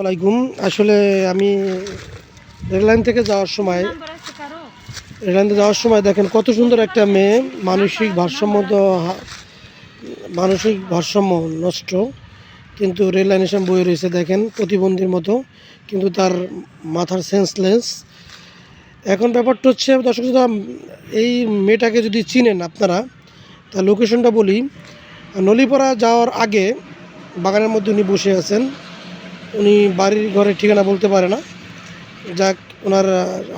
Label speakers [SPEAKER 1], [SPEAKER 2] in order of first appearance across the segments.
[SPEAKER 1] ওয়ালাইকুম। আসলে আমি রেললাইন থেকে যাওয়ার সময় রেললাইনে যাওয়ার সময় দেখেন কত সুন্দর একটা মেয়ে। মানসিক ভারসাম্য তো মানসিক ভারসাম্য নষ্ট। কিন্তু রেল লাইনের সামনে বয়ে রয়েছে দেখেন প্রতিবন্ধীর মতো। কিন্তু তার মাথার সেন্সলেস এখন ব্যাপারটা হচ্ছে দর্শক এই মেয়েটাকে যদি চিনেন আপনারা তা লোকেশনটা বলি। নলিপাড়া যাওয়ার আগে বাগানের মধ্যে উনি বসে আছেন। উনি বাড়ির ঘরের ঠিকানা বলতে পারে না। যাক, ওনার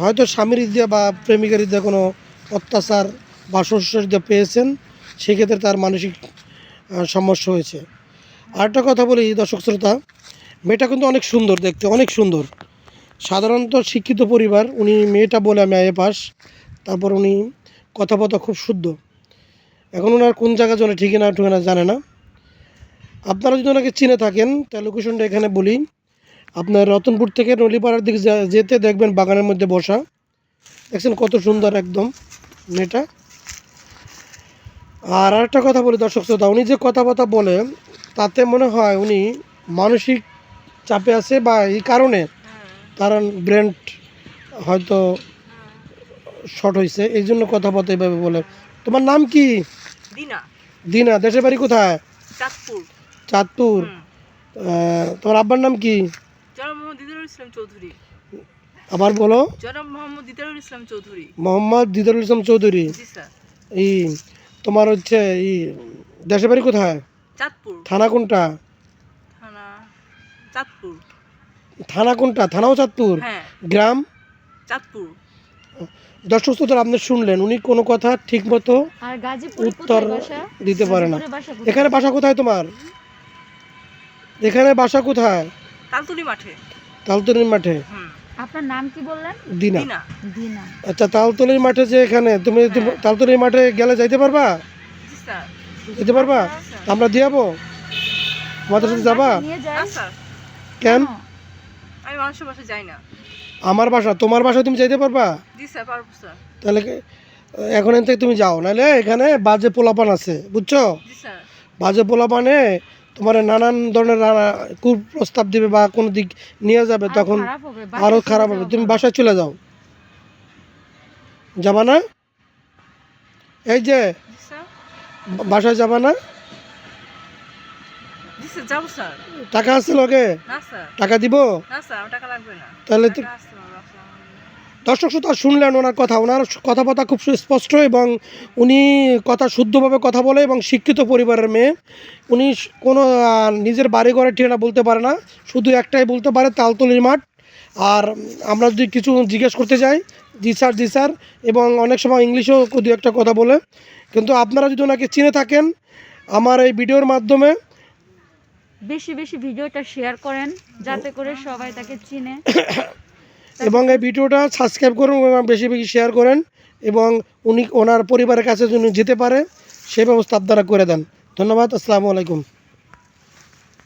[SPEAKER 1] হয়তো স্বামীর দিয়ে বা প্রেমিকার দিয়ে কোনো অত্যাচার বা শস্যের দিয়ে পেয়েছেন, সেক্ষেত্রে তার মানসিক সমস্যা হয়েছে। আরেকটা কথা বলি, দর্শক শ্রোতা, মেয়েটা কিন্তু অনেক সুন্দর দেখতে, অনেক সুন্দর। সাধারণত শিক্ষিত পরিবার, উনি মেয়েটা বলে আমি আয়ে পাস তারপর উনি কথাবার্তা খুব শুদ্ধ। এখন ওনার কোন জায়গা জন্য ঠিকানা ঠিকানা জানে না। আপনারা যদি ওনাকে চিনে থাকেন তাহলে লোকেশনটা এখানে বলি। আপনার রতনপুর থেকে নলিপাড়ার দিকে যেতে দেখবেন বাগানের মধ্যে বসা। দেখছেন কত সুন্দর একদম মেয়েটা। আর আরেকটা কথা বলি দর্শক শ্রোতা উনি যে কথাবার্তা বলে তাতে মনে হয় উনি মানসিক চাপে আছে বা এই কারণে তার ব্রেন হয়তো শর্ট হয়েছে এই জন্য কথাবার্তা এইভাবে বলে। তোমার নাম কি?
[SPEAKER 2] দিনা।
[SPEAKER 1] দিনা দেশের বাড়ি কোথায়?
[SPEAKER 2] চাঁদপুর।
[SPEAKER 1] চাঁদপুর। তোমার আব্বার নাম কি?
[SPEAKER 2] জনাব মোহাম্মদ দিদারুল ইসলাম চৌধুরী।
[SPEAKER 1] আবার বলো।
[SPEAKER 2] মোহাম্মদ দিদারুল ইসলাম চৌধুরী।
[SPEAKER 1] মোহাম্মদ দিদারুল ইসলাম চৌধুরী। এই তোমার হচ্ছে এই দেশের বাড়ি কোথায়?
[SPEAKER 2] চাঁদপুর।
[SPEAKER 1] থানা কোনটা?
[SPEAKER 2] থানা চাঁদপুর।
[SPEAKER 1] থানা কোনটা? থানাও চাঁদপুর?
[SPEAKER 2] হ্যাঁ।
[SPEAKER 1] গ্রাম?
[SPEAKER 2] চাঁদপুর।
[SPEAKER 1] দর্শক শ্রোতারা আপনি শুনলেন উনি কোনো কথা ঠিক মতো উত্তর দিতে পারে না। এখানে বাসা কোথায় তোমার? এখানে বাসা কোথায়?
[SPEAKER 2] তালতুলি মাঠে।
[SPEAKER 1] তালতলির মাঠে?
[SPEAKER 3] আপনার নাম কি বললেন?
[SPEAKER 1] দিনা।
[SPEAKER 2] দিনা।
[SPEAKER 3] দিনা।
[SPEAKER 1] আচ্ছা তালতলির মাঠে যে এখানে তুমি তুমি
[SPEAKER 2] হ্যাঁ।
[SPEAKER 1] তালতলির মাঠে গেলে যাইতে পারবা?
[SPEAKER 2] জি স্যার।
[SPEAKER 1] যেতে পারবা?
[SPEAKER 2] আচ্ছা
[SPEAKER 1] আমরা দিয়ে যাব? আমাদের সাথে যাবা?
[SPEAKER 3] নিয়ে যাই।
[SPEAKER 2] না স্যার।
[SPEAKER 1] কেন?
[SPEAKER 2] আমি মানুষের বাসায় যাই না।
[SPEAKER 1] আমার বাসা তোমার বাসায় তুমি যাইতে পারবা?
[SPEAKER 2] জি স্যার পারব স্যার।
[SPEAKER 1] তাহলে কি- এখন এখান থেকে তুমি যাও নাহলে এখানে বাজে পোলাপান আছে বুঝছ?
[SPEAKER 2] জি স্যার।
[SPEAKER 1] বাজে পোলাপানে তোমার নানান ধরনের কুপ্রস্তাব দিবে বা কোনো দিক নিয়ে যাবে তখন আরও খারাপ হবে। তুমি বাসায় চলে যাও। যাবা না? এই যে বাসায় যাবা না? টাকা আছে লগে? টাকা দিব? তাহলে দর্শক শ্রোতা শুনলেন ওনার কথা। ওনার কথাবার্তা খুব সুস্পষ্ট এবং উনি কথা শুদ্ধভাবে কথা বলে এবং শিক্ষিত পরিবারের মেয়ে। উনি কোনো নিজের বাড়ি ঘরের ঠিকানা বলতে পারে না। শুধু একটাই বলতে পারে তালতলির মাঠ। আর আমরা যদি কিছু জিজ্ঞেস করতে চাই জি স্যার জি স্যার এবং অনেক সময় ইংলিশেও দু একটা কথা বলে। কিন্তু আপনারা যদি ওনাকে চিনে থাকেন আমার এই ভিডিওর মাধ্যমে
[SPEAKER 3] বেশি বেশি ভিডিওটা শেয়ার করেন যাতে করে সবাই তাকে চিনে।
[SPEAKER 1] এবং এই ভিডিওটা সাবস্ক্রাইব করুন এবং বেশি বেশি শেয়ার করেন এবং উনি ওনার পরিবারের কাছে যদি যেতে পারে সেই ব্যবস্থা আপনারা করে দেন। ধন্যবাদ, আসসালামু আলাইকুম।